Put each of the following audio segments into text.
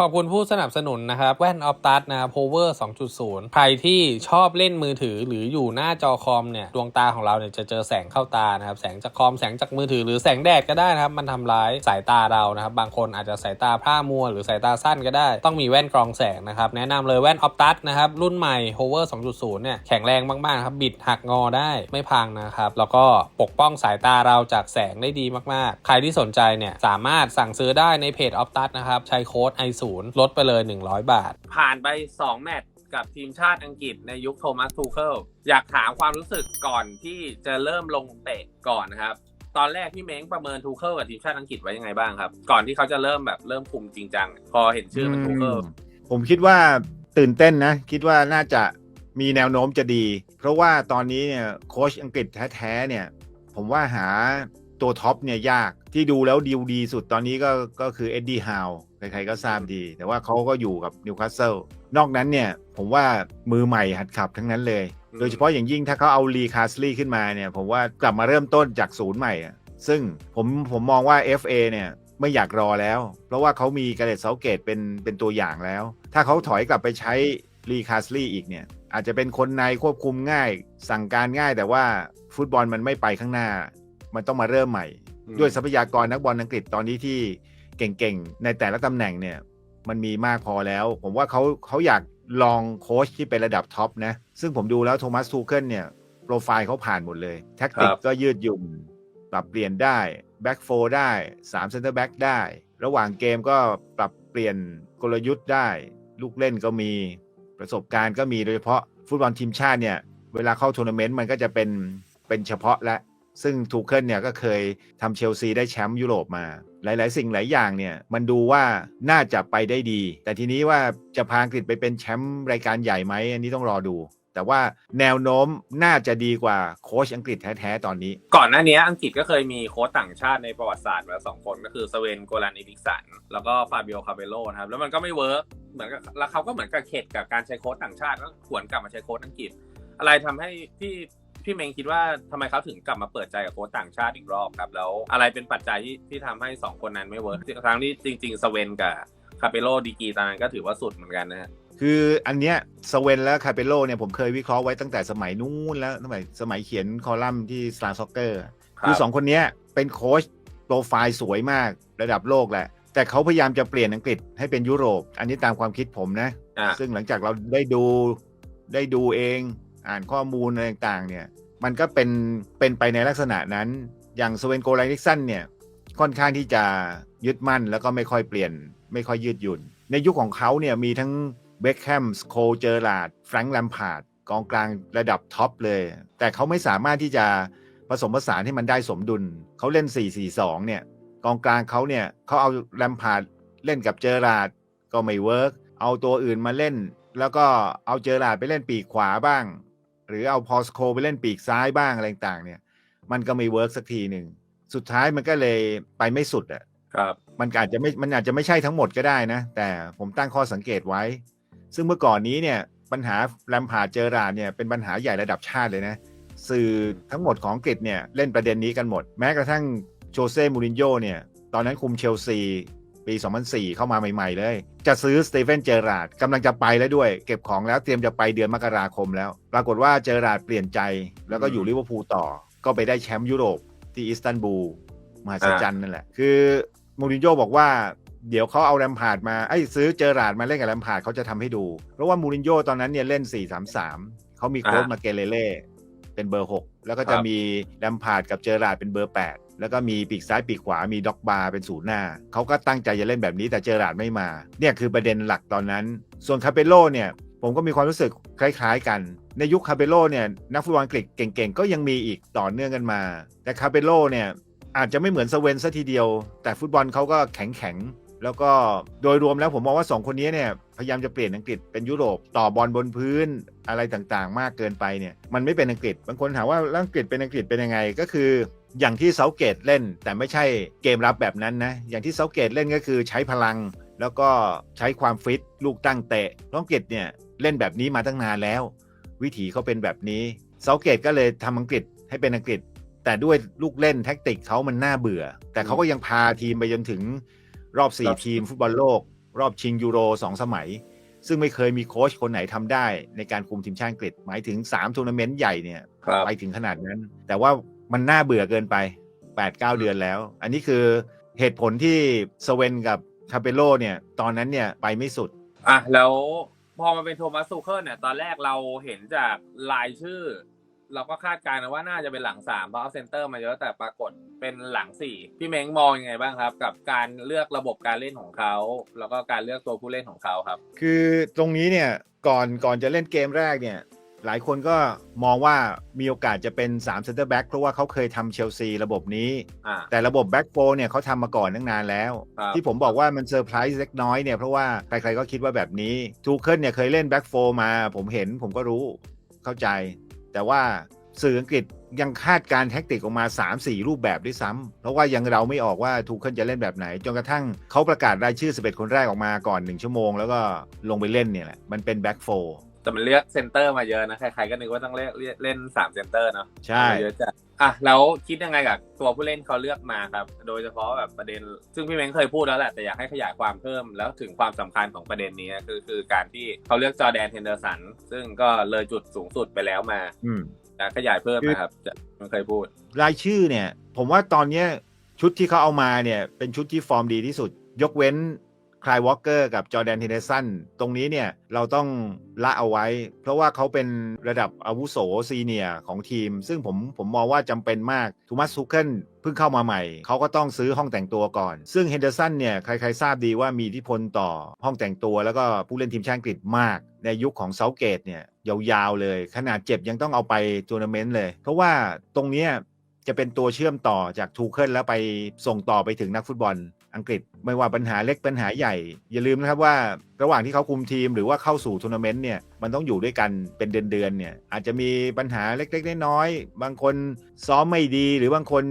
ขอบคุณผู้สนับสนุนนะครับแว่นออฟตัสนะครับ Power 2.0 ใครที่ชอบเล่นมือถือหรืออยู่หน้าจอคอมเนี่ยดวงตาของเราเนี่ยจะเจอแสงเข้าตานะครับแสงจากคอมแสงจากมือถือหรือแสงแดดก็ได้นะครับ มันทำร้ายสายตาเรานะครับ บางคนอาจจะสายตาพร่ามัว หรือสายตาสั้นก็ได้ ต้องมีแว่นกรองแสงนะครับ แนะนำเลยแว่นออฟตัสนะครับ รุ่นใหม่ Power 2.0 เนี่ยแข็งแรงมากๆครับบิดหักงอได้ไม่พังนะครับแล้วก็ปกป้องสายตาเราจากแสงได้ดีมากๆ ใครที่สนใจเนี่ยสามารถสั่งซื้อได้ในเพจออฟตัสนะครับใช้โค้ดไอ i0 ลดไปเลย 100 บาท ผ่านไป 2 แมตช์กับทีมชาติอังกฤษในยุคโทมัสทูเคิลอยากถามความรู้สึกก่อนที่จะเริ่มลงเตะก่อนนะครับ ตอนแรกพี่เม้งประเมินทูเคิลกับทีมชาติอังกฤษไว้ยังไงบ้างครับ ก่อนที่เขาจะเริ่มแบบเริ่มคุมจริงจังพอเห็นชื่อมันทูเคิลอืมผมคิดว่าตื่นเต้นนะ คิดว่าน่าจะมีแนวโน้มจะดี เพราะว่าตอนนี้เนี่ยโค้ชอังกฤษแท้ๆเนี่ย ผมว่าหา ตัวท็อปเนี่ยยากที่ดูแล้วดีลดีสุดตอนนี้ก็ก็คือเอ็ดดี้ฮาวใครๆก็ทราบดี แต่ว่าเขาก็อยู่กับนิวคาสเซิลนอกนั้นเนี่ยผมว่ามือใหม่หัดขับทั้งนั้นเลยอืมโดยเฉพาะอย่างยิ่งถ้าเขาเอาลีคาสลีขึ้นมาเนี่ยผมว่ากลับมาเริ่มต้นจากศูนย์ใหม่อะซึ่งผมผมมองว่า FA เนี่ยไม่อยากรอแล้ว เพราะว่าเขามีกาเลตเซาเกตเป็นเป็นตัวอย่างแล้ว ถ้าเขาถอยกลับไปใช้รีคาสลีอีกเนี่ยอาจจะเป็นคนในควบคุมง่าย สั่งการง่ายแต่ว่าฟุตบอลมันไม่ไปข้างหน้า มันต้องมาเริ่มใหม่ ด้วยทรัพยากรนักบอลอังกฤษตอนนี้ที่เก่งๆ ในแต่ละตำแหน่งเนี่ย มันมีมากพอแล้ว ผมว่าเขาเขาอยากลองโค้ชที่เป็นระดับท็อปนะ ซึ่งผมดูแล้วโทมัสทูเคิลเนี่ย โปรไฟล์เขาผ่านหมดเลย แท็กติกครับก็ยืดหยุ่นปรับเปลี่ยนได้แบ็กโฟได้3เซนเตอร์แบ็กได้ ระหว่างเกมก็ปรับเปลี่ยนกลยุทธ์ได้ ลูกเล่นก็มีประสบการณ์ก็มีโดยเฉพาะฟุตบอลทีมชาติเนี่ย เวลาเข้าทัวร์นาเมนต์มันก็จะเป็นเป็นเฉพาะและ ซึ่งทูเคิลเนี่ยก็เคยทำเชลซีได้แชมป์ยุโรปมา หลาย ๆ สิ่งหลายอย่างเนี่ยมันดูว่าน่าจะไปได้ดี แต่ทีนี้ว่าจะพาอังกฤษไปเป็นแชมป์รายการใหญ่ไหมอันนี้ต้องรอดู แต่ว่าแนวโน้มน่าจะดีกว่าโค้ชอังกฤษแท้ ๆ ตอนนี้ ก่อนหน้านี้อังกฤษก็เคยมีโค้ชต่างชาติในประวัติศาสตร์มาสองคนก็คือสเวนโกลันอิดิกสันแล้วก็ฟาบิโอคาเบโลนะครับแล้วมันก็ไม่เวิร์กเหมือนกับแล้วเขาก็เหมือนกับเข็ดกับการใช้โค้ชต่างชาติก็หวนกลับมาใช้โค้ชอังกฤษอะไรทำให้พี่ พี่เมงคิดว่าทำไมเขาถึงกลับมาเปิดใจกับโค้ชต่างชาติอีกรอบครับ แล้วอะไรเป็นปัจจัยที่ที่ทำให้สองคนนั้นไม่เวิร์กทั้งที่จริง ๆ สเวนกับคาเปโลดีกรีตอนนั้นก็ถือว่าสุดเหมือนกันนะฮะคืออันเนี้ยสเวนและคาเปโลเนี่ยผมเคยวิเคราะห์ไว้ตั้งแต่สมัยนู้นแล้วสมัยสมัยเขียนคอลัมน์ที่ Star Soccer ครับคือสองคนเนี้ยเป็นโค้ชโปรไฟล์สวยมากระดับโลกแหละ แต่เขาพยายามจะเปลี่ยนอังกฤษให้เป็นยุโรป อันนี้ตามความคิดผมนะอะซึ่งหลังจากเราได้ดูได้ดูเอง อ่านข้อมูลอะไรต่างๆเนี่ยมันก็เป็นเป็นไปในลักษณะนั้น อย่างสเวนโกไลนิกสันเนี่ยค่อนข้างที่จะยึดมั่นแล้วก็ไม่ค่อยเปลี่ยน ไม่ค่อยยืดหยุ่น ในยุคของเขาเนี่ยมีทั้งเบคแฮมสโคเจอร์ลาดแฟรงค์แลมพาร์ดกองกลางระดับท็อปเลย แต่เขาไม่สามารถที่จะผสมผสานให้มันได้สมดุล เขาเล่น 4-4-2 เนี่ย กองกลางเขาเนี่ยเขาเอาแลมพาร์ดเล่นกับเจอร์ลาดก็ไม่เวิร์กเอาตัวอื่นมาเล่น แล้วก็เอาเจอร์ลาดไปเล่นปีกขวาบ้าง หรือเอาพอสโคไปเล่นปีกซ้ายบ้างอะไรต่างๆเนี่ย มันก็ไม่เวิร์กสักทีหนึ่ง สุดท้ายมันก็เลยไปไม่สุดอะครับมันอาจจะไม่มันอาจจะไม่ใช่ทั้งหมดก็ได้นะ แต่ผมตั้งข้อสังเกตไว้ ซึ่งเมื่อก่อนนี้เนี่ยปัญหาแลมพาร์ดเจอราร์ดเนี่ยเป็นปัญหาใหญ่ระดับชาติเลยนะ สื่อทั้งหมดของอังกฤษเนี่ยเล่นประเด็นนี้กันหมด แม้กระทั่งโชเซ่มูรินโญ่เนี่ยตอนนั้นคุมเชลซี ปี 2004 เข้ามาใหม่ ๆ เลย จะซื้อสเตเฟนเจอราร์ดกำลังจะไปแล้วด้วย เก็บของแล้วเตรียมจะไปเดือนมกราคมแล้ว ปรากฏว่าเจอราร์ดเปลี่ยนใจ แล้วก็อยู่ลิเวอร์พูลต่อ ก็ไปได้แชมป์ยุโรปที่อิสตันบูลมหัศจรรย์นั่นแหละ คือมูรินโญ่บอกว่าเดี๋ยวเขาเอาแรมพาร์ดมาไอ้ยซื้อเจอราร์ดมาเล่นกับแรมพาร์ดเขาจะทำให้ดู เพราะว่ามูรินโญ่ตอนนั้นเนี่ยเล่น 4-3-3เขามีโค้ชอ่ามมาเกเลเล่เป็นเบอร์ 6 แล้วก็ครัจะบมีแรมพาร์ดกับเจอราร์ดเป็นเบอร์ 8 แล้วก็มีปีกซ้ายปีกขวามีด็อกบาร์เป็นศูนย์หน้า เขาก็ตั้งใจจะเล่นแบบนี้แต่เจอราร์ดไม่มา เนี่ยคือประเด็นหลักตอนนั้น ส่วนคาเปโลเนี่ยผมก็มีความรู้สึกคล้ายๆกัน ในยุคคาเปโลเนี่ยนักฟุตบอลอังกฤษเก่งๆ ก็ยังมีอีกต่อเนื่องกันมา แต่คาเปโลเนี่ยอาจจะไม่เหมือนสเวนซะทีเดียว แต่ฟุตบอลเขาก็แข็งๆแล้วก็โดยรวมแล้วผมมองว่า 2 คนนี้เนี่ย ยายามจะเปลี่ยนอังกฤษเป็นยุโรปต่อบอลบนพื้นอะไรต่างๆ มากเกินไปเนี่ยมันไม่เป็นอังกฤษบางคนถามว่าแล้วอังกฤษเป็นอังกฤษเป็นยังไงก็คืออย่างที่เซาเกตเล่น แต่ไม่ใช่เกมรับแบบนั้นนะอย่างที่เซาเกตเล่นก็คือใช้พลัง แล้วก็ใช้ความฟิตลูกตั้งเตะอังกฤษเนี่ยเล่นแบบนี้มาตั้งนานแล้ว วิถีเขาเป็นแบบนี้เซาเกตก็เลยทำอังกฤษให้เป็นอังกฤษ แต่ด้วยลูกเล่นแท็กติกเขามันน่าเบื่อ แต่เขาก็ยังพาทีมไปจนถึงรอบครับ4ทีมฟุตบอลโลก รอบชิงยูโรสองสมัย ซึ่งไม่เคยมีโค้ชคนไหนทำได้ในการคุมทีมชาติอังกฤษ หมายถึง3ทัวร์นาเมนต์ใหญ่เนี่ยครับไปถึงขนาดนั้น แต่ว่ามันน่าเบื่อเกินไป 8-9 เดือนแล้ว อันนี้คือเหตุผลที่สเวนกับคาเปโลเนี่ยตอนนั้นเนี่ยไปไม่สุดอะแล้วพอมาเป็นโทมัสซูเคิลเนี่ยตอนแรกเราเห็นจากรายชื่อ เราก็คาดการณ์นะว่าน่าจะเป็นหลังสามเพราะเอาเซนเตอร์มาเยอะแต่ปรากฏเป็นหลังสี่พี่เม้งมองยังไงบ้างครับ กับการเลือกระบบการเล่นของเขา แล้วก็การเลือกตัวผู้เล่นของเขาครับ คือตรงนี้เนี่ยก่อนก่อนจะเล่นเกมแรกเนี่ย หลายคนก็มองว่ามีโอกาสจะเป็น3 center back เพราะว่าเขาเคยทำเชลซีระบบนี้ อ่า แต่ระบบแบ็กโฟเนี่ยเขาทำมาก่อนตั้งนานแล้ว ครับ ที่ผมบอกว่ามันเซอร์ไพรส์เล็กน้อยเนี่ยเพราะว่าใครๆก็คิดว่าแบบนี้ทูเคิลเนี่ยเคยเล่นแบ็กโฟมา ผมเห็นผมก็รู้เข้าใจ แต่ว่าสื่ออังกฤษยังคาดการณ์แท็กติกออกมา 3-4 รูปแบบด้วยซ้ำเพราะว่ายังเราไม่ออกว่าทูเคิลจะเล่นแบบไหน จนกระทั่งเขาประกาศรายชื่อ 11 คนแรกออกมาก่อน 1 ชั่วโมง แล้วก็ลงไปเล่นเนี่ยแหละ มันเป็นแบ็กโฟแต่มันเลือกเซนเตอร์มาเยอะนะ ใครๆก็นึกว่าต้องเล่นเล่นสามเซนเตอร์เนาะใช่เยอะจัดอะแล้วคิดยังไงกับตัวผู้เล่นเขาเลือกมาครับ โดยเฉพาะแบบประเด็น ซึ่งพี่เม้งเคยพูดแล้วแหละแต่อยากให้ขยายความเพิ่มแล้วถึงความสำคัญของประเด็นนี้คือคือการที่เขาเลือกจอร์แดนเฮนเดอร์สัน ซึ่งก็เลยจุดสูงสุดไปแล้วมา อืมอยากขยายเพิ่มนะครับจะมันเคยพูด รายชื่อเนี่ย ผมว่าตอนเนี้ยชุดที่เขาเอามาเนี่ย เป็นชุดที่ฟอร์มดีที่สุด ยกเว้น คลายวอลเกอร์กับจอแดนเทเนสันตรงนี้เนี่ยเราต้องละเอาไว้ เพราะว่าเขาเป็นระดับอาวุโสซีเนียร์ของทีม ซึ่งผมผมมองว่าจำเป็นมากทูมัสซูเคิลเพิ่งเข้ามาใหม่ เขาก็ต้องซื้อห้องแต่งตัวก่อน ซึ่งเฮนเดอร์สันเนี่ยใครๆทราบดีว่ามีอิทธิพลต่อห้องแต่งตัว แล้วก็ผู้เล่นทีมชาติอังกฤษมาก ในยุคของเซาเกตเนี่ยยาวๆเลย ขนาดเจ็บยังต้องเอาไปทัวร์นาเมนต์เลย เพราะว่าตรงนี้จะเป็นตัวเชื่อมต่อจากทูเคิลแล้วไปส่งต่อไปถึงนักฟุตบอล อังกฤษไม่ว่าปัญหาเล็กปัญหาใหญ่ อย่าลืมนะครับว่าระหว่างที่เขาคุมทีมหรือว่าเข้าสู่ทัวร์นาเมนต์เนี่ยมันต้องอยู่ด้วยกันเป็นเดือนๆเนี่ยอาจจะมีปัญหาเล็กๆน้อยๆบางคนซ้อมไม่ดีหรือบางคน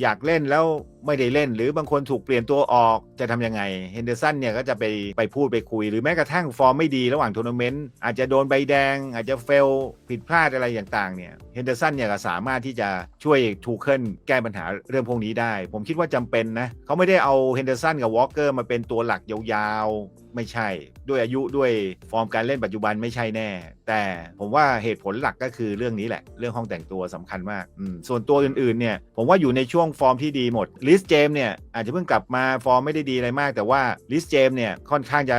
อยากเล่นแล้ว ไม่ได้เล่น หรือบางคนถูกเปลี่ยนตัวออกจะทำยังไงเฮนเดอร์สันเนี่ยก็จะไปไปพูดไปคุย หรือแม้กระทั่งฟอร์มไม่ดีระหว่างทัวร์นาเมนต์อาจจะโดนใบแดง อาจจะเฟลผิดพลาดอะไรต่างๆเนี่ยเฮนเดอร์สันเนี่ยก็สามารถที่จะช่วยทูเคิลแก้ปัญหาเรื่องพวกนี้ได้ ผมคิดว่าจำเป็นนะเขาไม่ได้เอาเฮนเดอร์สันกับวอลเกอร์มาเป็นตัวหลักยาวๆ ไม่ใช่ ด้วยอายุด้วยฟอร์มการเล่นปัจจุบันไม่ใช่แน่ แต่ผมว่าเหตุผลหลักก็คือเรื่องนี้แหละ เรื่องห้องแต่งตัวสำคัญมากส่วนตัวอื่นๆเนี่ยผมว่าอยู่ในช่วงฟอร์มที่ดีหมดลิสเจมเนี่ยอาจจะเพิ่งกลับมาฟอร์มไม่ได้ดีอะไรมาก แต่ว่าลิสเจมเนี่ยค่อนข้างจะ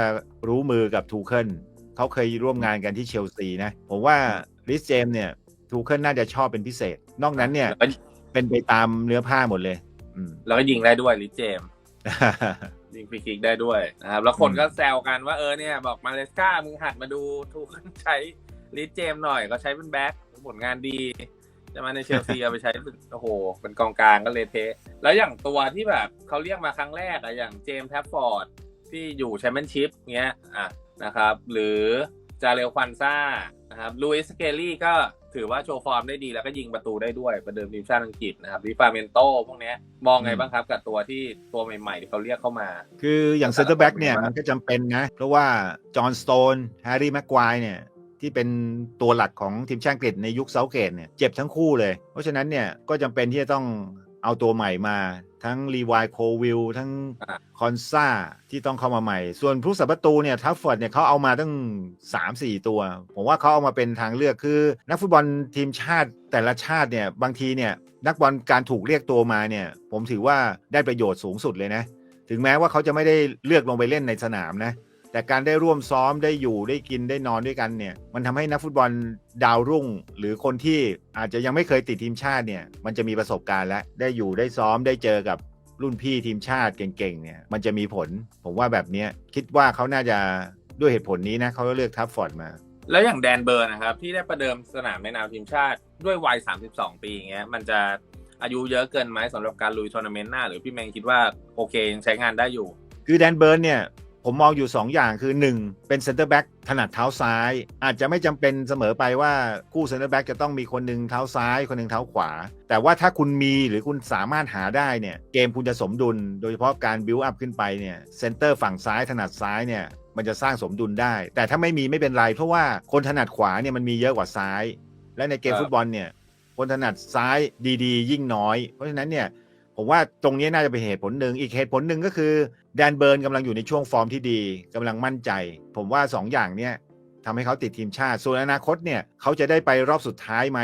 รู้มือกับทูเคิลเขาเคยร่วมงานกันที่เชลซีนะ ผมว่าลิสเจมเนี่ยทูเคิลน่าจะชอบเป็นพิเศษ นอกนั้นเนี่ยแล้วก็เป็นไปตามเนื้อผ้าหมดเลยอืมแล้วก็ยิงได้ด้วยลิเจมส์ยิงฟรีคิกได้ด้วยนะครับแล้วคนก็แซวกันว่าเออเนี่ยบอกมาเลสกามึงหัดมาดูทูกใช้ลิเจมส์หน่อยก็ใช้เป็นแบ็คผลงานดี จะมาในเชลซีเอาไปใช้เป็นโอ้โหเป็นกองกลางก็เละเทะแล้วอย่างตัวที่แบบเขาเรียกมาครั้งแรกอะอย่างเจมส์แทฟฟอร์ดที่อยู่แชมเปี้ยนชิพเงี้ยอะนะครับ หรือจาเรลควันซ่านะครับลูอิสเกลลี่ก็ถือว่าโชว์ฟอร์มได้ดีแล้วก็ยิงประตูได้ด้วยประเดิมทีมชาติอังกฤษนะครับริฟาเมนโตพวกนี้มองไงบ้างครับกับตัวที่ตัวใหม่ๆที่เขาเรียกเข้ามา คืออย่างเซนเตอร์แบ็กเนี่ยมันก็จำเป็นนะ เพราะว่าจอห์นสโตนแฮร์รี่แม็กควายเนี่ย ที่เป็นตัวหลักของทีมชาติอังกฤษในยุคเซาเกตเนี่ยเจ็บทั้งคู่เลย เพราะฉะนั้นเนี่ยก็จำเป็นที่จะต้องเอาตัวใหม่มาทั้งรีวายโควิลทั้งอะคอนซาที่ต้องเข้ามาใหม่ ส่วนผู้สับประตูเนี่ยทัฟฟอร์ดเนี่ยเขาเอามาตั้ง 3-4 ตัว ผมว่าเขาเอามาเป็นทางเลือกคือ นักฟุตบอลทีมชาติแต่ละชาติเนี่ยบางทีเนี่ยนักบอลการถูกเรียกตัวมาเนี่ยผมถือว่าได้ประโยชน์สูงสุดเลยนะ ถึงแม้ว่าเขาจะไม่ได้เลือกลงไปเล่นในสนามนะ แต่การได้ร่วมซ้อมได้อยู่ได้กินได้นอนด้วยกันเนี่ย มันทำให้นักฟุตบอลดาวรุ่ง หรือคนที่อาจจะยังไม่เคยติดทีมชาติเนี่ย มันจะมีประสบการณ์แล้วได้อยู่ได้ซ้อมได้เจอกับรุ่นพี่ทีมชาติเก่งๆเนี่ยมันจะมีผล ผมว่าแบบเนี้ยคิดว่าเขาน่าจะด้วยเหตุผลนี้นะเขาก็เลือกทัฟฟอร์ดมา แล้วอย่างแดนเบอร์นะครับ ที่ได้ประเดิมสนามในนามทีมชาติด้วยวัย 32 ปีอย่างเงี้ยมันจะอายุเยอะเกินไหมสำหรับการลุยทัวร์นาเมนต์หน้า หรือพี่แมงคิดว่าโอเคยังใช้งานได้อยู่ คือแดนเบิร์นเนี่ย ผมมองอยู่ 2 อย่างคือ 1 เป็นเซนเตอร์แบ็กถนัดเท้าซ้าย อาจจะไม่จำเป็นเสมอไปว่าคู่เซนเตอร์แบ็กจะต้องมีคนหนึ่งเท้าซ้าย คนหนึ่งเท้าขวา แต่ว่าถ้าคุณมีหรือคุณสามารถหาได้เนี่ยเกมคุณจะสมดุล โดยเฉพาะการบิวอัพขึ้นไปเนี่ยเซนเตอร์ฝั่งซ้ายถนัดซ้ายเนี่ยมันจะสร้างสมดุลได้ แต่ถ้าไม่มีไม่เป็นไร เพราะว่าคนถนัดขวาเนี่ยมันมีเยอะกว่าซ้าย และในเกมครับฟุตบอลเนี่ยคนถนัดซ้ายดี ๆ ยิ่งน้อย เพราะฉะนั้นเนี่ยผมว่าตรงนี้น่าจะเป็นเหตุผลหนึ่งอีกเหตุผลหนึ่งก็คือ แดนเบิร์นกำลังอยู่ในช่วงฟอร์มที่ดีกำลังมั่นใจ ผมว่า 2 อย่างเนี้ยทำให้เขาติดทีมชาติ ส่วนอนาคตเนี่ยเขาจะได้ไปรอบสุดท้ายไหม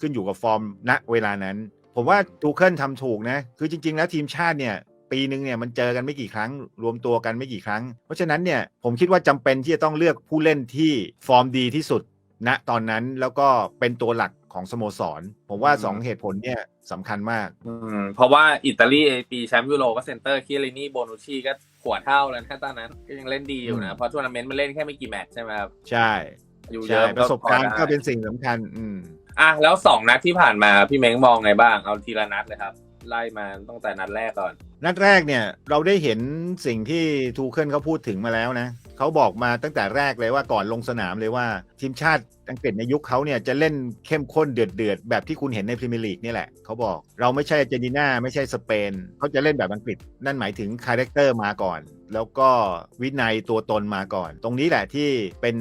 ขึ้นอยู่กับฟอร์มณเวลานั้น ผมว่าทูเคิลทำถูกนะ คือจริง ๆ แล้วทีมชาติเนี่ยปีหนึ่งเนี่ยมันเจอกันไม่กี่ครั้ง รวมตัวกันไม่กี่ครั้ง เพราะฉะนั้นเนี่ยผมคิดว่าจำเป็นที่จะต้องเลือกผู้เล่นที่ฟอร์มดีที่สุดณตอนนั้นแล้วก็เป็นตัวหลัก ของสโมสร ผมว่า2เหตุผลเนี่ยสำคัญมาก อืมเพราะว่าอิตาลีปีแชมป์ยูโรก็เซนเตอร์คิรินีโบนูชีก็ขวดเท่าแล้วนะตอนนั้นก็ยังเล่นดีอยู่อืนะมเพราะทัวร์นาเมนต์มันเล่นแค่ไม่กี่แมตช์ใช่ไหมครับใช่อยู่เยใช่อะประสบการณ์พอได้ก็เป็นสิ่งสำคัญ อืมอะแล้วสองนัดที่ผ่านมาพี่เม้งมองไงบ้างเอาทีละนัดเลยครับไล่มาตั้งแต่นัดแรกก่อน นัดแรกเนี่ยเราได้เห็นสิ่งที่ทูเคิลเขาพูดถึงมาแล้วนะ เขาบอกมาตั้งแต่แรกเลยว่าก่อนลงสนามเลยว่า ทีมชาติอังกฤษในยุคเขาเนี่ยจะเล่นเข้มข้นเดือดเดือดแบบที่คุณเห็นในพรีเมียร์ลีกนี่แหละเขาบอกเราไม่ใช่เจนตินาไม่ใช่สเปนเขาจะเล่นแบบอังกฤษ นั่นหมายถึงคาแรคเตอร์มาก่อน แล้วก็วินัยตัวตนมาก่อน ตรงนี้แหละที่เป็น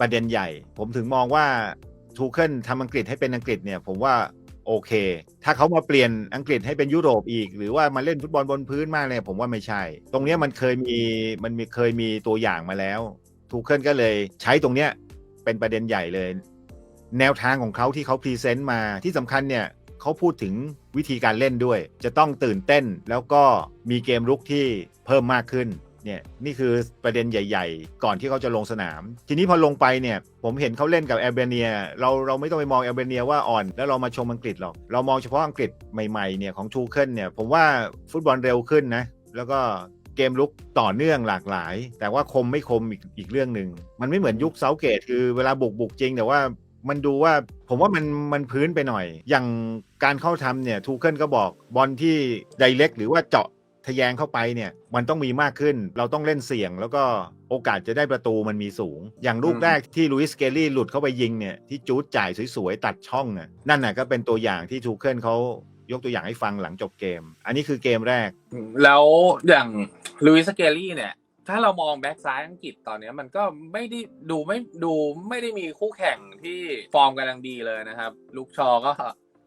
ประเด็นใหญ่ ผมถึงมองว่าทูเคิลทำอังกฤษให้เป็นอังกฤษเนี่ยผมว่า โอเค ถ้าเขามาเปลี่ยนอังกฤษให้เป็นยุโรปอีก หรือว่ามาเล่นฟุตบอลบนพื้นมากเลยผมว่าไม่ใช่ ตรงนี้มันเคยมีมันมีเคยมีตัวอย่างมาแล้ว ทูเคิลก็เลยใช้ตรงเนี้ยเป็นประเด็นใหญ่เลย แนวทางของเขาที่เขาพรีเซนต์มาที่สำคัญเนี่ยเขาพูดถึงวิธีการเล่นด้วย จะต้องตื่นเต้นแล้วก็มีเกมรุกที่เพิ่มมากขึ้น เนี่ยนี่คือประเด็นใหญ่ ๆ ก่อนที่เขาจะลงสนาม ทีนี้พอลงไปเนี่ยผมเห็นเขาเล่นกับแอลเบเนีย เราเราไม่ต้องไปมองแอลเบเนียว่าอ่อน แล้วเรามาชมอังกฤษหรอก เรามองเฉพาะอังกฤษใหม่ๆเนี่ยของทูเคิลเนี่ยผมว่าฟุตบอลเร็วขึ้นนะแล้วก็เกมลุกต่อเนื่องหลากหลาย แต่ว่าคมไม่คมอีกอีกเรื่องหนึ่งมันไม่เหมือนยุคเซาเกต คือเวลาบุกบุกจริงแต่ว่ามันดูว่าผมว่ามันมันพื้นไปหน่อย อย่างการเข้าทำเนี่ยทูเคิลก็บอกบอลที่ไดเ c กหรือว่าเจาะ ทะแยงเข้าไปเนี่ยมันต้องมีมากขึ้น เราต้องเล่นเสี่ยง แล้วก็โอกาสจะได้ประตูมันมีสูง อย่างลูกอืมแรกที่ลุยส์เกลลี่หลุดเข้าไปยิงเนี่ยที่จูดจ่ายสวยๆ ตัดช่องน่ะนั่นน่ะก็เป็นตัวอย่างที่ทูเคิลเขายกตัวอย่างให้ฟังหลังจบเกม อันนี้คือเกมแรก แล้วอย่างลุยสเกลลี่เนี่ยถ้าเรามองแบ็กซ้ายอังกฤษตอนเนี้ยมันก็ไม่ได้ดูไม่ดูไม่ได้มีคู่แข่งที่ฟอร์มกำลังดีเลยนะครับ ลูกชอก็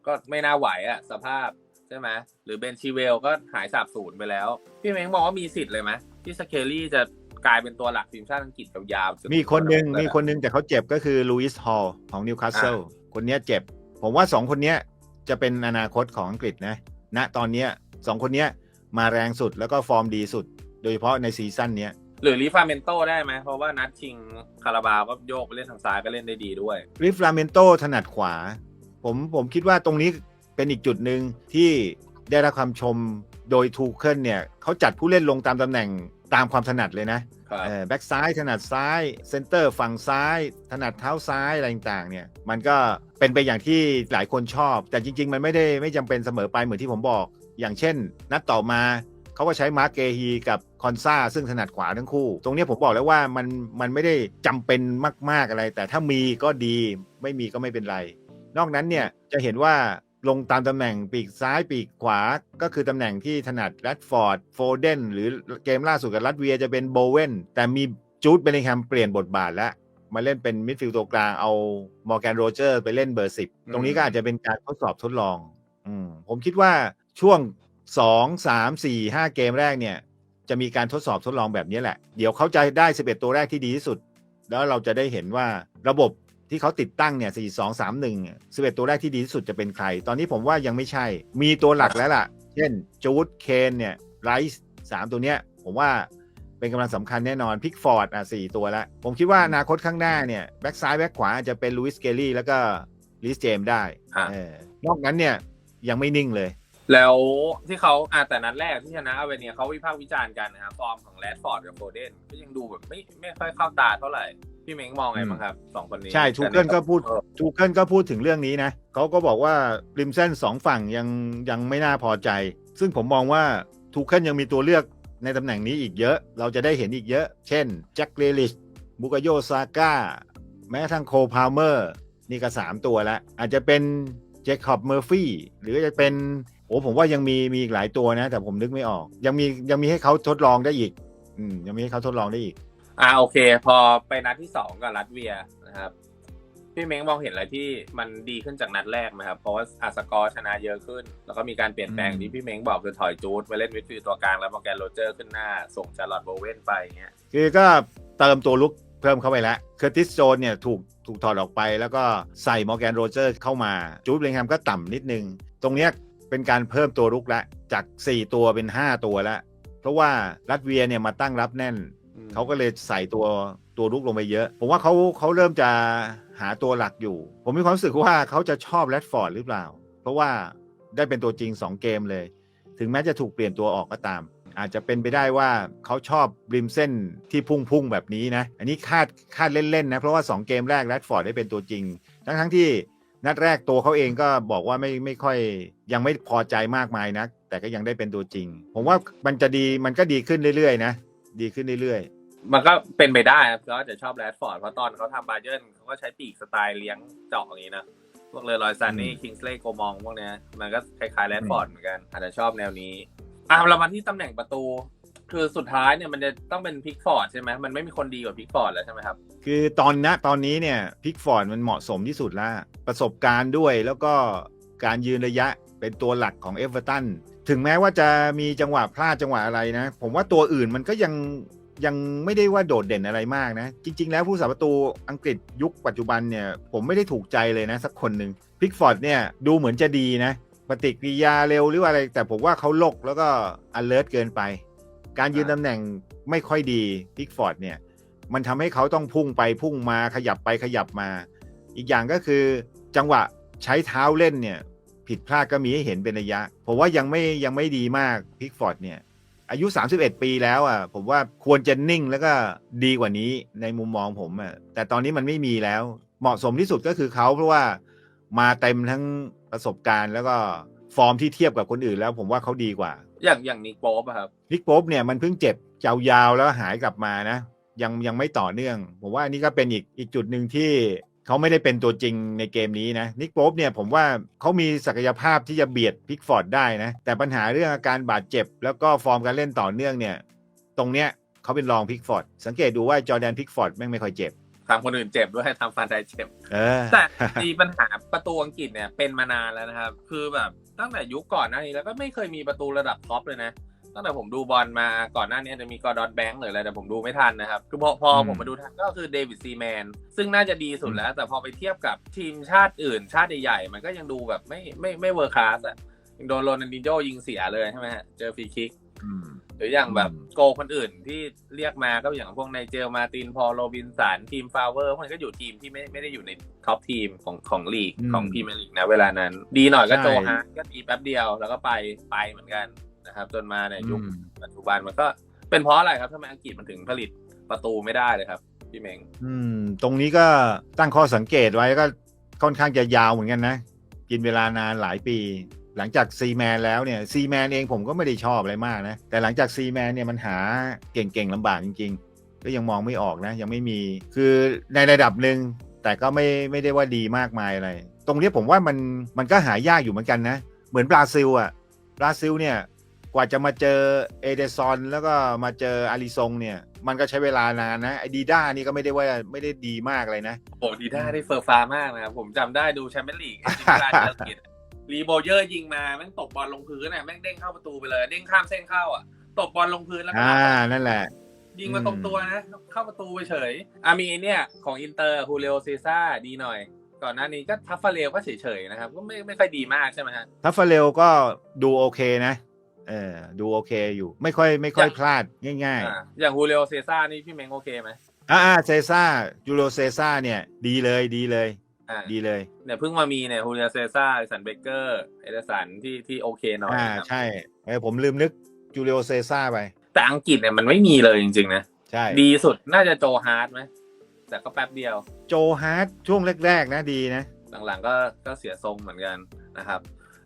ก็ไม่น่าไหวอะสภาพ ใช่ไหมหรือเบนชีเวลก็หายสาบสูญไปแล้ว พี่เม้งมองว่ามีสิทธิ์เลยไหมที่สเกลลี่จะกลายเป็นตัวหลักทีมชาติอังกฤษยาวๆจมีคนหนึ่งเลยะมีคนหนึ่งแต่เขาเจ็บก็คือลูอิสฮอลของนิวคาสเซิลคนเนี้ยเจ็บ ผมว่าสองคนเนี้ยจะเป็นอนาคตของอังกฤษนะณตอนเนี้ยสองคนเนี้ยมาแรงสุดแล้วก็ฟอร์มดีสุด โดยเฉพาะในซีซั่นเนี้ยหรือลิฟาเมนโตได้ไหมเพราะว่านัดชิงคาราบาวก็โยกไปเล่นทางซ้ายก็เล่นได้ดีด้วยริฟลาเมนโตถนัดขวา ผมผมคิดว่าตรงนี้ เป็นอีกจุดหนึ่งที่ได้รับคำชมโดยทูเคิลเนี่ยเขาจัดผู้เล่นลงตามตำแหน่งตามความถนัดเลยนะครับเออแบ็กซ้ายถนัดซ้ายเซนเตอร์ฝั่งซ้าย ถนัดเท้าซ้ายอะไรต่างๆเนี่ยมันก็เป็นไปอย่างที่หลายคนชอบ แต่จริง ๆ มันไม่ได้ไม่จำเป็นเสมอไปเหมือนที่ผมบอก อย่างเช่น นัดต่อมาเขาก็ใช้มาร์เกฮีกับคอนซาซึ่งถนัดขวาทั้งคู่ ตรงเนี้ยผมบอกแล้วว่ามันมันไม่ได้จำเป็นมาก ๆอะไร แต่ถ้ามีก็ดีไม่มีก็ไม่เป็นไร นอกนั้นเนี่ยจะเห็นว่า ลงตามตำแหน่งปีกซ้ายปีกขวาก็คือตำแหน่งที่ถนัดแรดฟอร์ดโฟเดนหรือเกมล่าสุดกับรัตเวียจะเป็นโบเวนแต่มีจูดเบลลิงแฮมเปลี่ยนบทบาทแล้ว มาเล่นเป็นมิดฟิลด์ตัวกลางเอามอร์แกนโรเจอร์ไปเล่นเบอร์สิบตรงนี้ก็อาจจะเป็นการทดสอบทดลอง อืมผมคิดว่าช่วง2 3 4 5เกมแรกเนี่ย จะมีการทดสอบทดลองแบบนี้แหละ เดี๋ยวเขาจะได้11ตัวแรกที่ดีที่สุด แล้วเราจะได้เห็นว่าระบบ ที่เขาติดตั้งเนี่ย4 2 3 1 11ตัวแรกที่ดีที่สุดจะเป็นใคร ตอนนี้ผมว่ายังไม่ใช่ มีตัวหลักแล้วล่ะ เช่นจูดเคนเนี่ยไรส์สามตัวเนี้ย ผมว่าเป็นกำลังสำคัญแน่นอนพิกฟอร์ดอะสี่ตัวแล้ว ผมคิดว่าอนาคตข้างหน้าเนี่ยแบ็กซ้ายแบ็กขวาอาจจะเป็นลุยส์เกลลี่แล้วก็ลิสเจมได้อะเออนอกนั้นเนี่ยยังไม่นิ่งเลย แล้วที่เขาอ่าแต่นัดแรกที่ชนะอาเวเนียเขาวิพากษ์วิจารณ์กันนะครับฟอร์มของแรดฟอร์ดกับโฟเดนก็ยังดูแบบไม่ไม่ค่อยเข้าตาเท่าไหร่ พี่เม้งมองไงบ้างครับสองคนนี้ใช่ทูเกิลก็พูดเออทูเกิลก็พูดถึงเรื่องนี้นะเขาก็บอกว่าริมเส้นสองฝั่งยังยังไม่น่าพอใจ ซึ่งผมมองว่าทูเกิลยังมีตัวเลือกในตำแหน่งนี้อีกเยอะ เราจะได้เห็นอีกเยอะ เช่นแจ็คเ i ลิชบุกโยซาก้า แม้กระทั่งโคพาวเมอร์ นี่ก็3ตัวแล้ว อาจจะเป็นเจคอบเมอร์ฟี่หรือจะเป็นโอ้ผมว่ายังมีมีอีกหลายตัวนะ แต่ผมนึกไม่ออก ยังมียังมีให้เขาทดลองได้อีก อืมยังมีให้เขาทดลองได้อีก อ่าโอเค พอไปนัดที่สองกับรัสเวียนะครับ พี่เม้งมองเห็นอะไรที่มันดีขึ้นจากนัดแรกไหมครับ เพราะว่าอาสกอร์ชนะเยอะขึ้น แล้วก็มีการเปลี่ยนแปลงอืมที่พี่เม้งบอกคือถอยจูดมาเล่นมิดฟิลด์ตัวกลางแล้วมอร์แกนโรเจอร์ขึ้นหน้า ส่งจาร์ลอตโบเวนไปอย่างเงี้ยคือก็เติมตัวลุกเพิ่มเข้าไปแล้วเคอร์ติสโจนเนี่ยถูกถูกถอดออกไป แล้วก็ใส่มอร์แกนโรเจอร์เข้ามาจูดเบลงแฮมก็ต่ำนิดนึง ตรงเนี้ยเป็นการเพิ่มตัวลุกแล้วจาก 4 ตัวเป็น 5 ตัวแล้วเพราะว่ารัสเวียเนี่ยมาตั้งรับแน่นอืม เขาก็เลยใส่ตัวตัวลุกลงไปเยอะ ผมว่าเขาเขาเริ่มจะหาตัวหลักอยู่ ผมมีความรู้สึกว่าเขาจะชอบแรดฟอร์ดหรือเปล่า เพราะว่าได้เป็นตัวจริง 2 เกมเลย ถึงแม้จะถูกเปลี่ยนตัวออกก็ตาม อาจจะเป็นไปได้ว่าเขาชอบริมเส้นที่พุ่งๆแบบนี้นะ อันนี้คาดคาดเล่นๆนะ เพราะว่า 2 เกมแรกแรดฟอร์ดได้เป็นตัวจริง ทั้งทั้งๆที่นัดแรกตัวเขาเองก็บอกว่าไม่ไม่ค่อยยังไม่พอใจมากมายนัก แต่ก็ยังได้เป็นตัวจริง ผมว่ามันจะดีมันก็ดีขึ้นเรื่อยๆนะ ดีขึ้นเรื่อยๆ มันก็เป็นไปได้ครับเขาอาจจะชอบแรดฟอร์ดเพราะตอนเขาทำบาเยิร์นเขาก็ใช้ปีกสไตล์เลี้ยงเจาะอย่างนี้นะพวกเลอรอยซันนี่อืมคิงส์เลย์โกมองพวกเนี้ยมันก็คล้ายๆแรดฟอร์ดเหมือนกันอาจจะชอบแนวนี้อะเรามาที่ตำแหน่งประตู คือสุดท้ายเนี่ยมันจะต้องเป็นพิกฟอร์ดใช่ไหมมันไม่มีคนดีกว่าพิกฟอร์ดแล้วใช่ไหมครับ คือตอนนะตอนนี้เนี่ยพิกฟอร์ดมันเหมาะสมที่สุดแล้วประสบการณ์ด้วยแล้วก็การยืนระยะเป็นตัวหลักของเอเวอร์ตันถึงแม้ว่าจะมีจังหวะพลาดจังหวะอะไรนะ ผมว่าตัวอื่นมันก็ยัง ยังไม่ได้ว่าโดดเด่นอะไรมากนะ จริง ๆ แล้วผู้สาประตูอังกฤษยุคปัจจุบันเนี่ย ผมไม่ได้ถูกใจเลยนะสักคนหนึ่งพิกฟอร์ดเนี่ยดูเหมือนจะดีนะ ปฏิกิริยาเร็วหรือว่าอะไร แต่ผมว่าเขาโลกแล้วก็ alert เกินไป การยืนตำแหน่งไม่ค่อยดีพิกฟอร์ดเนี่ย มันทำให้เขาต้องพุ่งไปพุ่งมาขยับไปขยับมา อีกอย่างก็คือจังหวะใช้เท้าเล่นเนี่ย ผิดพลาดก็มีให้เห็นเป็นระยะ ผมว่ายังไม่ยังไม่ดีมากพิกฟอร์ดเนี่ย อายุ 31 ปีแล้วอะผมว่าควรจะนิ่งแล้วก็ดีกว่านี้ในมุมมองผมอะแต่ตอนนี้มันไม่มีแล้ว เหมาะสมที่สุดก็คือเขาเพราะว่ามาเต็มทั้งประสบการณ์ แล้วก็ฟอร์มที่เทียบกับคนอื่นแล้ว ผมว่าเขาดีกว่า อย่างอย่างนิกโป๊ปอะครับนิกโป๊ปเนี่ยมันเพิ่งเจ็บยาวๆแล้วหายกลับมานะ ยังยังไม่ต่อเนื่อง ผมว่าอันนี้ก็เป็นอีกอีกจุดหนึ่งที่ เขาไม่ได้เป็นตัวจริงในเกมนี้นะนิกโป๊ปเนี่ยผมว่าเขามีศักยภาพที่จะเบียดพิกฟอร์ดได้นะ แต่ปัญหาเรื่องอาการบาดเจ็บ แล้วก็ฟอร์มการเล่นต่อเนื่องเนี่ย ตรงเนี้ยเขาเป็นรองพิกฟอร์ดสังเกตดูว่าจอร์แดนพิกฟอร์ดแม่งไม่ค่อยเจ็บทำคนอื่นเจ็บด้วยทำฟันไดเจ็บเออแต่มีปัญหาประตูอังกฤษเนี่ยเป็นมานานแล้วนะครับ คือแบบตั้งแต่ยุคก่อนหน้านี้แล้วก็ไม่เคยมีประตูระดับท็อปเลยนะ ตั้งแต่ผมดูบอลมาก่อนหน้านี้จะมีกอร์ดอนแบงค์หรืออะไรแต่ผมดูไม่ทันนะครับคือพอพออืมผมมาดูทันก็คือเดวิดซีแมนซึ่งน่าจะดีสุดแล้ว แต่พอไปเทียบกับทีมชาติอื่น ชาติใหญ่ๆมันก็ยังดูแบบไม่ไม่ไม่เวอร์คลาสอะยังโดนโรนัลดินโญยิงเสียเลยใช่ไหมฮะเจอฟรีคิกอืมหรืออย่างแบบอืมโกคนอื่นที่เรียกมาก็อย่างพวกไนเจลมาตินพอลโรบินสันทีมฟาวเวอร์พวกนี้ก็อยู่ทีมที่ไม่ไม่ได้อยู่ในท็อปทีมของของลีกอืมของพรีเมียร์ลีกนะเวลานั้น ดีหน่อยก็ใช่โจฮาร์ทก็ดีแป๊บเดียวแล้วก็ไปไปเหมือนกัน นะครับจนมาในยยุคอืมปัจจุบันมันก็เป็นเพราะอะไรครับทำไมอังกฤษมันถึงผลิตประตูไม่ได้เลยครับ พี่เมงอืม ตรงนี้ก็ตั้งข้อสังเกตไว้ก็ค่อนข้างจะยาวเหมือนกันนะ กินเวลานานหลายปี หลังจากซีแมนแล้วเนี่ยซีแมนเองผมก็ไม่ได้ชอบอะไรมากนะ แต่หลังจากซีแมนเนี่ยมันหาเก่งๆลำบากจริง ๆ ก็ยังมองไม่ออกนะ ยังไม่มีคือในระดับหนึ่งแต่ก็ไม่ไม่ได้ว่าดีมากมายอะไร ตรงนี้ผมว่ามันมันก็หายากอยู่เหมือนกันนะ เหมือนบราซิลอะบราซิลเนี่ย กว่าจะมาเจอเอเดซอนแล้วก็มาเจออาริซงเนี่ย มันก็ใช้เวลานานนะไอดีด้านี่ก็ไม่ได้ว่าไม่ได้ดีมากเลยนะโอ้ดีด้าได้เฟอร์ฟามากนะครับ ผมจำได้ดูแชมเปี้ยนลีกเอซิมิลานเจออังกฤษรีโบเยอร์ยิงมาแม่งตบบอลลงพื้นน่ะแม่งเด้งเข้าประตูไปเลย เด้งข้ามเส้นเข้าอะตบบอลลงพื้นแล้วก็อ่ารับนั่นแหละ ยิงมาตรงตัวนะ เข้าประตูไปเฉยอามีเนี่ยของอินเตอร์ฮูเลโอเซซ่าดีหน่อย ก่อนหน้านี้ก็ทัฟฟาเรลก็เฉยๆนะครับ ก็ไม่ไม่ค่อยดีมากใช่ไหมฮะทัฟเฟเรลก็ดูโอเคนะ เออดูโอเคอยู่ ไม่ค่อยไม่ค่อยอย่างพลาดง่าย อ่าอย่างฮูเลโอเซซ่านี่พี่เมงโอเคไหมๆอ่าเซซ่าจูโรเซซ่าเนี่ย ดีเลยดีเลย อ่าดีเลย เนี่ยเพิ่งมามีเนี่ยฮูเลโอเซซ่าสันเบเกอร์เอเดสันที่ที่โอเคหน่อยอ่านะครับใช่เออผมลืมนึกจูโรเซซ่าไป แต่อังกฤษเนี่ยมันไม่มีเลยจริงๆนะ ใช่ ดีสุดน่าจะโจฮาร์ดไหม แต่ก็แป๊บเดียว โจฮาร์ดช่วงแรก ๆ นะดีนะหลังๆก็ก็เสียทรงเหมือนกันนะครับ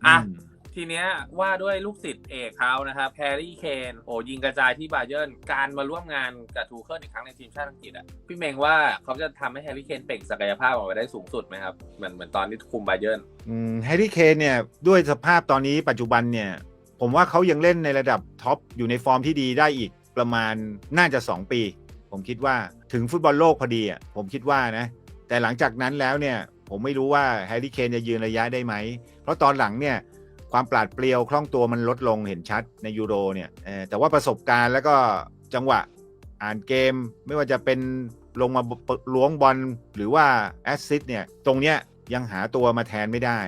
อะอืม ทีเนี้ยว่าด้วยลูกศิษย์เอกเขานะครับแฮร์รี่เคนโอ้ยิงกระจายที่บาเยิร์นการมาร่วมงานกับทูเคิลอีกครั้งในทีมชาติอังกฤษอะพี่เมงว่าเขาจะทำให้แฮร์รี่เคนเปล่งศักยภาพออกมาได้สูงสุดไหมครับเหมือนเหมือนตอนที่คุมบาเยิร์นอืมแฮร์รี่เคนเนี่ยด้วยสภาพตอนนี้ปัจจุบันเนี่ยผมว่าเขายังเล่นในระดับท็อปอยู่ในฟอร์มที่ดีได้อีกประมาณน่าจะ 2 ปี ผมคิดว่าถึงฟุตบอลโลกพอดีอะผมคิดว่านะแต่หลังจากนั้นแล้วเนี่ยผมไม่รู้ว่าแฮร์รี่เคนจะยืนระยะได้ไหม เพราะตอนหลังเนี่ย ความปราดเปรียวคล่องตัวมันลดลงเห็นชัดในยูโรเนี่ยแต่ว่าประสบการณ์แล้วก็จังหวะอ่านเกมไม่ว่าจะเป็นลงมาล้วงบอลหรือว่าแอสซิสเนี่ยตรงเนี้ยยังหาตัวมาแทนไม่ได้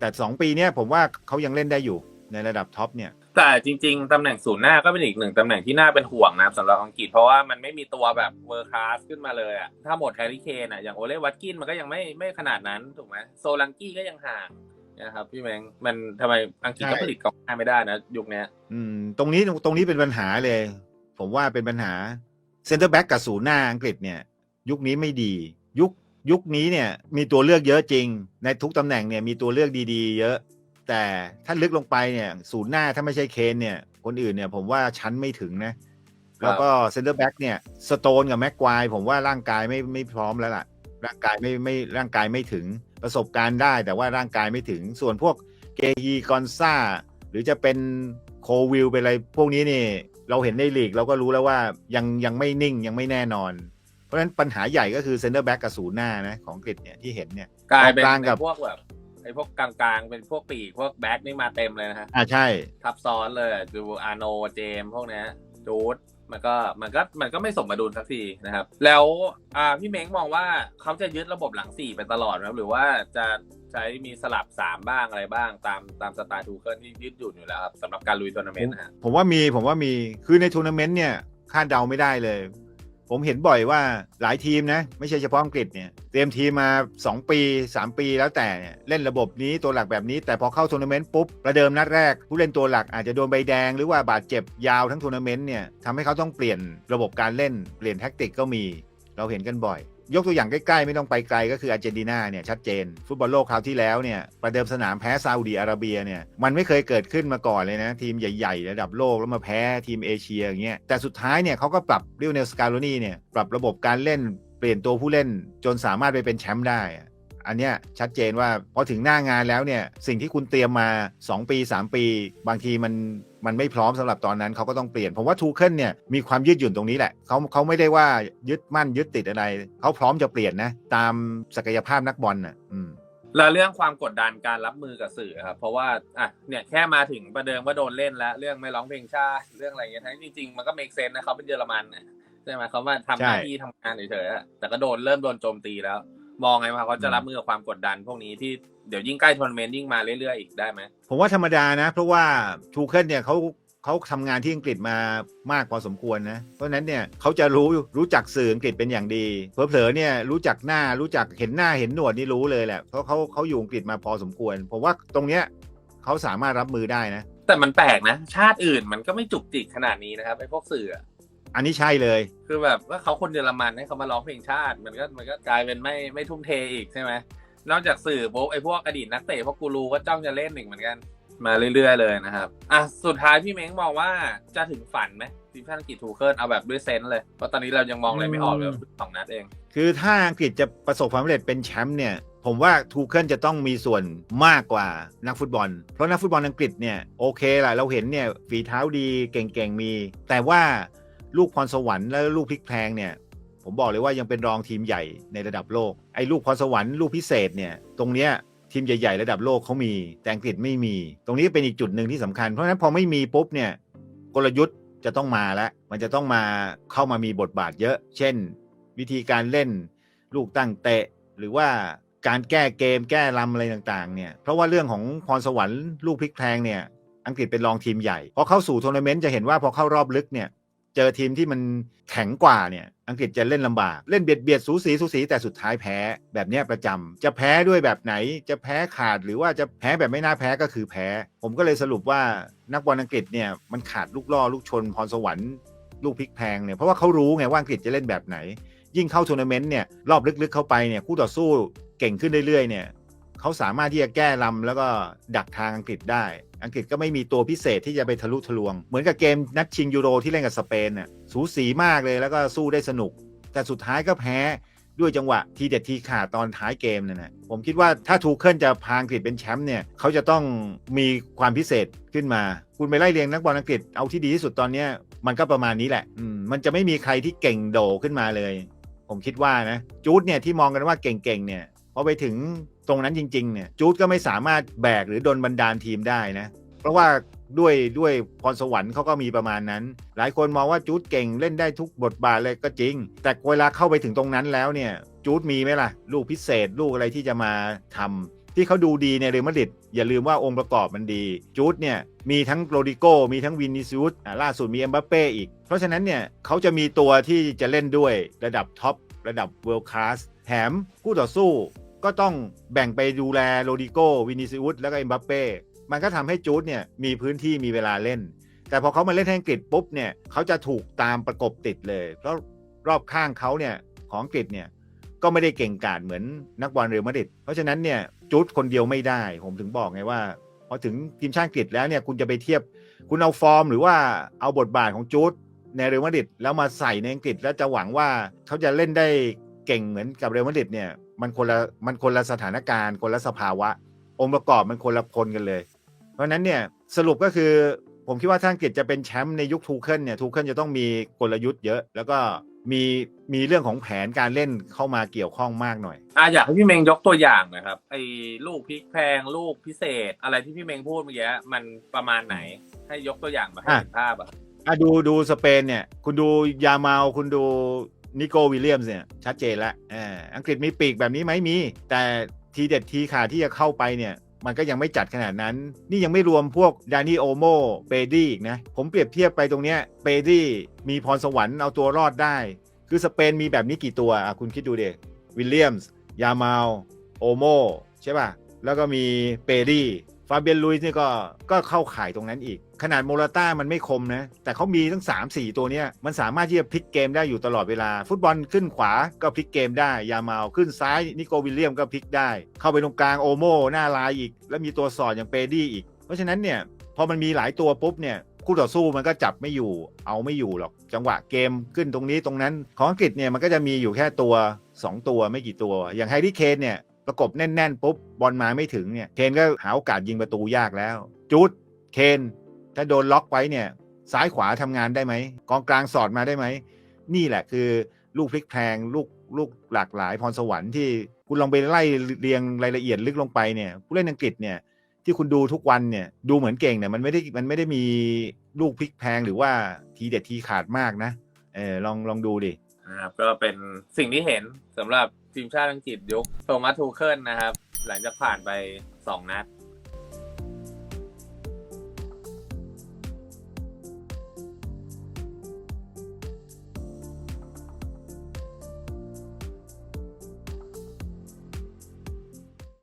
แต่ 2 ปีเนี้ยผมว่าเขายังเล่นได้อยู่ในระดับท็อปเนี่ยแต่จริง ๆ ตำแหน่งศูนย์หน้าก็เป็นอีกหนึ่งตำแหน่งที่น่าเป็นห่วงนะสำหรับอังกฤษเพราะว่ามันไม่มีตัวแบบเวอร์คลาสขึ้นมาเลยอะถ้าหมดแฮร์รี่เคนอะอย่างโอเล่วัตกินมันก็ยังไม่ไม่ขนาดนั้นถูกไหมโซลังกี้ก็ยังห่าง นะครับพี่แมงมันทำไมอังกฤษก็ใช่ผลิตกองหน้าไม่ได้นะยุคเนี้ย อืม ตรงนี้ตรงนี้เป็นปัญหาเลย ผมว่าเป็นปัญหาเซนเตอร์แบ็กกับศูนย์หน้าอังกฤษเนี่ย ยุคนี้ไม่ดี ยุคยุคนี้เนี่ย มีตัวเลือกเยอะจริง ในทุกตำแหน่งเนี่ยมีตัวเลือกดีๆ เยอะ แต่ถ้าลึกลงไปเนี่ย ศูนย์หน้าถ้าไม่ใช่เคนเนี่ย คนอื่นเนี่ย ผมว่าชั้นไม่ถึงนะ แล้วก็เซนเตอร์แบ็กเนี่ยสโตนกับแม็กควายผมว่าร่างกายไม่ไม่พร้อมแล้วล่ะ ร่างกายไม่ไม่ร่างกายไม่ถึง ประสบการณ์ได้ แต่ว่าร่างกายไม่ถึงส่วนพวกเกฮีกอนซาหรือจะเป็นโควิลเป็นอะไรพวกนี้นี่เราเห็นในลีกเราก็รู้แล้วว่ายังยังไม่นิ่งยังไม่แน่นอน เพราะฉะนั้นปัญหาใหญ่ก็คือเซนเตอร์แบ็กกับศูนย์หน้านะของอังกฤษเนี่ยที่เห็นเนี่ยกลายเป็นกลางกับไอ้พวกแบบไอ้พวกกลางๆ เป็นพวกปีกพวกแบ็คนี่มาเต็มเลยนะฮะอ่าใช่ทับซ้อนเลยดูอาโนเจมส์พวกเนี้ยจูด มันก็มันก็มันก็ไม่สมดุลสักทีนะครับ แล้วอ่าพี่เม้งมองว่าเขาจะยึดระบบหลังสี่ไปตลอดไหมหรือว่าจะใช้มีสลับสามบ้างอะไรบ้าง ตามตามสไตล์ทูเคิลที่ยึดอยู่อยู่แล้วครับสำหรับการลุยทัวร์นาเมนต์นะผมว่ามีผมว่ามีคือในทัวร์นาเมนต์เนี่ยคาดเดาไม่ได้เลย ผมเห็นบ่อยว่าหลายทีมนะ ไม่ใช่เฉพาะอังกฤษเนี่ยเตรียมทีมมา 2 ปี 3 ปีแล้วแต่เนี่ยเล่นระบบนี้ตัวหลักแบบนี้ แต่พอเข้าทัวร์นาเมนต์ปุ๊บ ประเดิมนัดแรก ผู้เล่นตัวหลักอาจจะโดนใบแดงหรือว่าบาดเจ็บยาวทั้งทัวร์นาเมนต์เนี่ยทำให้เขาต้องเปลี่ยนระบบการเล่นเปลี่ยนแท็กติกก็มี เราเห็นกันบ่อย ยกตัวอย่างใกล้ ๆ ไม่ต้องไปไกลก็คืออาร์เจนตินาเนี่ยชัดเจน ฟุตบอลโลกคราวที่แล้วเนี่ยประเดิมสนามแพ้ซาอุดีอาระเบียเนี่ยมันไม่เคยเกิดขึ้นมาก่อนเลยนะ ทีมใหญ่ ๆ ระดับโลกแล้วมาแพ้ทีมเอเชียอย่างเงี้ยแต่สุดท้ายเนี่ยเขาก็ปรับเรียวเนลสกาโลนีเนี่ยปรับระบบการเล่นเปลี่ยนตัวผู้เล่นจนสามารถไปเป็นแชมป์ได้อะอันเนี้ยชัดเจนว่าพอถึงหน้างานแล้วเนี่ยสิ่งที่คุณเตรียมมา 2 ปี 3 ปี บางทีมันมันไม่พร้อมสำหรับตอนนั้นเขาก็ต้องเปลี่ยนผมว่าทูเคิลเนี่ยมีความยืดหยุ่นตรงนี้แหละเขาเขาไม่ได้ว่ายึดมั่นยึดติดอะไรเขาพร้อมจะเปลี่ยนนะ ตามศักยภาพนักบอลน่ะอืมแล้วเรื่องความกดดันการรับมือกับสื่อครับเพราะว่าอะเนี่ยแค่มาถึงประเดิมว่าโดนเล่นแล้ว เรื่องไม่ร้องเพลงชาติเรื่องอะไรเงี้ยทั้งจริงๆมันก็เมกเซนนะเขาเป็นเยอรมันน่ะใช่ไหมเขามาทำหน้าใช่ที่ทำงานเฉยๆอะแต่ก็โดนเริ่มโดนโจมตีแล้ว มองไงว่าเขาจะรับมือกับความกดดันพวกนี้ที่เดี๋ยวยิ่งใกล้ทัวร์นาเมนต์ยิ่งมาเรื่อยๆอีกได้ไหมผมว่าธรรมดานะ เพราะว่าทูเคิลเนี่ยเขาเขาทำงานที่อังกฤษมามากพอสมควรนะ เพราะฉะนั้นเนี่ยเขาจะรู้รู้จักสื่ออังกฤษเป็นอย่างดีเผลอๆเนี่ยรู้จักหน้ารู้จักเห็นหน้าเห็นหนวดนี่รู้เลยแหละเพราะเขาเขาอยู่อังกฤษมาพอสมควร ผมว่าตรงเนี้ยเขาสามารถรับมือได้นะ แต่มันแปลกนะ ชาติอื่นมันก็ไม่จุกจิกขนาดนี้นะครับไอ้พวกสื่อ อะอันนี้ใช่เลย คือแบบว่าเขาคนเยอรมันให้เขามาร้องเพลงชาติ มันก็มันก็กลายเป็นไม่ไม่ทุ่มเทอีกใช่ไหมนอกจากสื่อปุ๊บไอ้พวกอดีตนักเตะพวกกูรูก็จ้องจะเล่นอีกเหมือนกัน มาเรื่อยๆเลยนะครับอะสุดท้ายพี่เม้งมองว่าจะถึงฝันไหมทีมชาติอังกฤษทูเคิลเอาแบบด้วยเซนส์เลยเพราะตอนนี้เรายังมองอะไรไม่ออกเลยสองนัดเอง คือถ้าอังกฤษจะประสบความสำเร็จเป็นแชมป์เนี่ยผมว่าทูเคิลจะต้องมีส่วนมากกว่านักฟุตบอล เพราะนักฟุตบอลอังกฤษเนี่ยโอเคล่ะเราเห็นเนี่ยฝีเท้าดีเก่งๆมี แต่ว่า ลูกพรสวรรค์และลูกพลิกแพลงเนี่ย ผมบอกเลยว่ายังเป็นรองทีมใหญ่ในระดับโลกไอ้ลูกพรสวรรค์ลูกพิเศษเนี่ยตรงเนี้ยทีมใหญ่ ๆ ระดับโลกเขามี แต่อังกฤษไม่มี ตรงนี้เป็นอีกจุดหนึ่งที่สำคัญ เพราะฉะนั้นพอไม่มีปุ๊บเนี่ยกลยุทธ์จะต้องมาแล้ว มันจะต้องมาเข้ามามีบทบาทเยอะ เช่น วิธีการเล่นลูกตั้งเตะ หรือว่าการแก้เกมแก้ลำอะไรต่างๆเนี่ยเพราะว่าเรื่องของพรสวรรค์ลูกพลิกแพลงเนี่ยอังกฤษเป็นรองทีมใหญ่ พอเข้าสู่ทัวร์นาเมนต์จะเห็นว่าพอเข้ารอบลึกเนี่ย เจอทีมที่มันแข็งกว่าเนี่ย อังกฤษจะเล่นลำบาก เล่นเบียดเบียดสูสีสูสีแต่สุดท้ายแพ้แบบเนี้ยประจำจะแพ้ด้วยแบบไหน จะแพ้ขาดหรือว่าจะแพ้แบบไม่น่าแพ้ก็คือแพ้ ผมก็เลยสรุปว่านักบอลอังกฤษเนี่ยมันขาดลูกล่อลูกชนพรสวรรค์ลูกพลิกแพงเนี่ยเพราะว่าเขารู้ไงว่าอังกฤษจะเล่นแบบไหน ยิ่งเข้าทัวร์นาเมนต์เนี่ยรอบลึกๆเข้าไปเนี่ยคู่ต่อสู้เก่งขึ้นเรื่อยๆเนี่ย เขาสามารถที่จะแก้ลำแล้วก็ดักทางอังกฤษได้ อังกฤษก็ไม่มีตัวพิเศษที่จะไปทะลุทะลวง เหมือนกับเกมนัดชิงยูโรที่เล่นกับสเปนน่ะสูสีมากเลยแล้วก็สู้ได้สนุก แต่สุดท้ายก็แพ้ด้วยจังหวะทีเด็ดทีขาดตอนท้ายเกมนั่นนะผมคิดว่าถ้าทูเคิลจะพาอังกฤษเป็นแชมป์เนี่ยเขาจะต้องมีความพิเศษขึ้นมา คุณไปไล่เรียงนักบอลอังกฤษเอาที่ดีที่สุดตอนเนี้มันก็ประมาณนี้แหละมมันจะไม่มีใครที่เก่งโดขึ้นมาเลย ผมคิดว่านะจูดเนี่ยที่มองกันว่าเก่งๆเนี่ยพอไปถึง ตรงนั้นจริง ๆ เนี่ยจูดก็ไม่สามารถแบกหรือดนบันดาลทีมได้นะ เพราะว่าด้วยด้วยพรสวรรค์เขาก็มีประมาณนั้น หลายคนมองว่าจูดเก่งเล่นได้ทุกบทบาทเลยก็จริง แต่เวลาเข้าไปถึงตรงนั้นแล้วเนี่ยจูดมีไหมล่ะ ลูกพิเศษลูกอะไรที่จะมาทำที่เขาดูดีในเรอัลมาดริดอย่าลืมว่าองค์ประกอบมันดีจูดเนี่ยมีทั้งโรดิโกมีทั้งวินิซิอุสล่าสุดมีเอ็มบัปเป้อีก เพราะฉะนั้นเนี่ยเขาจะมีตัวที่จะเล่นด้วยระดับท็อประดับเวิลด์คลาสแถมคู่ต่อสู้ ก็ต้องแบ่งไปดูแลโรดิโกวินิซิอุสแล้วก็เอ็มบัปเป้มันก็ทำให้จูดเนี่ยมีพื้นที่มีเวลาเล่น แต่พอเขามาเล่นให้อังกฤษปุ๊บเนี่ยเขาจะถูกตามประกบติดเลย เพราะรอบข้างเขาเนี่ยของอังกฤษเนี่ยก็ไม่ได้เก่งกาจเหมือนนักบอลเรอัลมาดริดเพราะฉะนั้นเนี่ยจูดคนเดียวไม่ได้ ผมถึงบอกไงว่าพอถึงทีมชาติอังกฤษแล้วเนี่ยคุณจะไปเทียบ คุณเอาฟอร์ม หรือว่าเอาบทบาทของจูดในเรอัลมาดริดแล้วมาใส่ในอังกฤษแล้วจะหวังว่าเขาจะเล่นได้เก่งเหมือนกับเรอัลมาดริดเนี่ย มันคนละมันคนละสถานการณ์ คนละสภาวะ องค์ประกอบมันคนละคนกันเลย เพราะฉะนั้นเนี่ยสรุปก็คือผมคิดว่าถ้าอังกฤษจะเป็นแชมป์ในยุคทูเคิลเนี่ยทูเคิลจะต้องมีกลยุทธ์เยอะ แล้วก็มีมีเรื่องของแผนการเล่นเข้ามาเกี่ยวข้องมากหน่อยอะอยากให้พี่เมงยกตัวอย่างหนะครับไอ้ลูกพลิกแพงลูกพิเศษ อะไรที่พี่เมงพูดเมื่อกี้มันประมาณไหนให้ยกตัวอย่างมาให้อะเห็นภาพอะอะดูดูสเปนเนี่ย คุณดูยาเมาคุณดู นิโกวิลเลียมส์เนี่ยชัดเจนแล้วอังกฤษมีปีกแบบนี้ไหมมี แต่ทีเด็ดทีขาดที่จะเข้าไปเนี่ยมันก็ยังไม่จัดขนาดนั้น นี่ยังไม่รวมพวกดานี่โอโมเปดี้อีกนะ ผมเปรียบเทียบไปตรงเนี้ยเปดี้มีพรสวรรค์เอาตัวรอดได้ คือสเปนมีแบบนี้กี่ตัวอะคุณคิดดูเด็วิลเลียมส์ยาเมาโอโมใช่ป่ะ แล้วก็มีเปดี้ฟาเบียนลุยส์นี่ก็ก็เข้าข่ายตรงนั้นอีก ขนาดโมราต้ามันไม่คมนะ แต่เขามีทั้ง 3 4 ตัวเนี้ยมันสามารถที่จะพลิกเกมได้อยู่ตลอดเวลา ฟุตบอลขึ้นขวาก็พลิกเกมได้ ยามาขึ้นซ้ายนิโกวิลเลียมก็พลิกได้ เข้าไปตรงกลางโอโมหน้าลายอีก แล้วมีตัวสอดอย่างเปดี้อีก เพราะฉะนั้นเนี่ยพอมันมีหลายตัวปุ๊บเนี่ยคู่ต่อสู้มันก็จับไม่อยู่ เอาไม่อยู่หรอก จังหวะเกมขึ้นตรงนี้ตรงนั้น ของอังกฤษเนี่ยมันก็จะมีอยู่แค่ตัว 2 ตัวไม่กี่ตัว อย่างไฮรี่เคนเนี่ยประกบแน่นๆปุ๊บบอลมาไม่ถึงเนี่ยเคนก็หาโอกาสยิงประตูยากแล้วจูดเคน ถ้าโดนล็อกไว้เนี่ยซ้ายขวาทำงานได้ไหมกองกลางสอดมาได้ไหม นี่แหละคือลูกพลิกแพงลูกลูกหลากหลายพรสวรรค์ที่คุณลองไปไล่เรียงรายละเอียดลึกลงไปเนี่ยผู้เล่นอังกฤษเนี่ยที่คุณดูทุกวันเนี่ยดูเหมือนเก่งเนี่ยมันไม่ได้มันไม่ได้มีลูกพลิกแพงหรือว่าทีเด็ดทีขาดมากนะเออลองลองดูดินะครับก็เป็นสิ่งที่เห็นสำหรับทีมชาติอังกฤษยุคโทมัสทูเคิลนะครับ หลังจากผ่านไป 2 นัด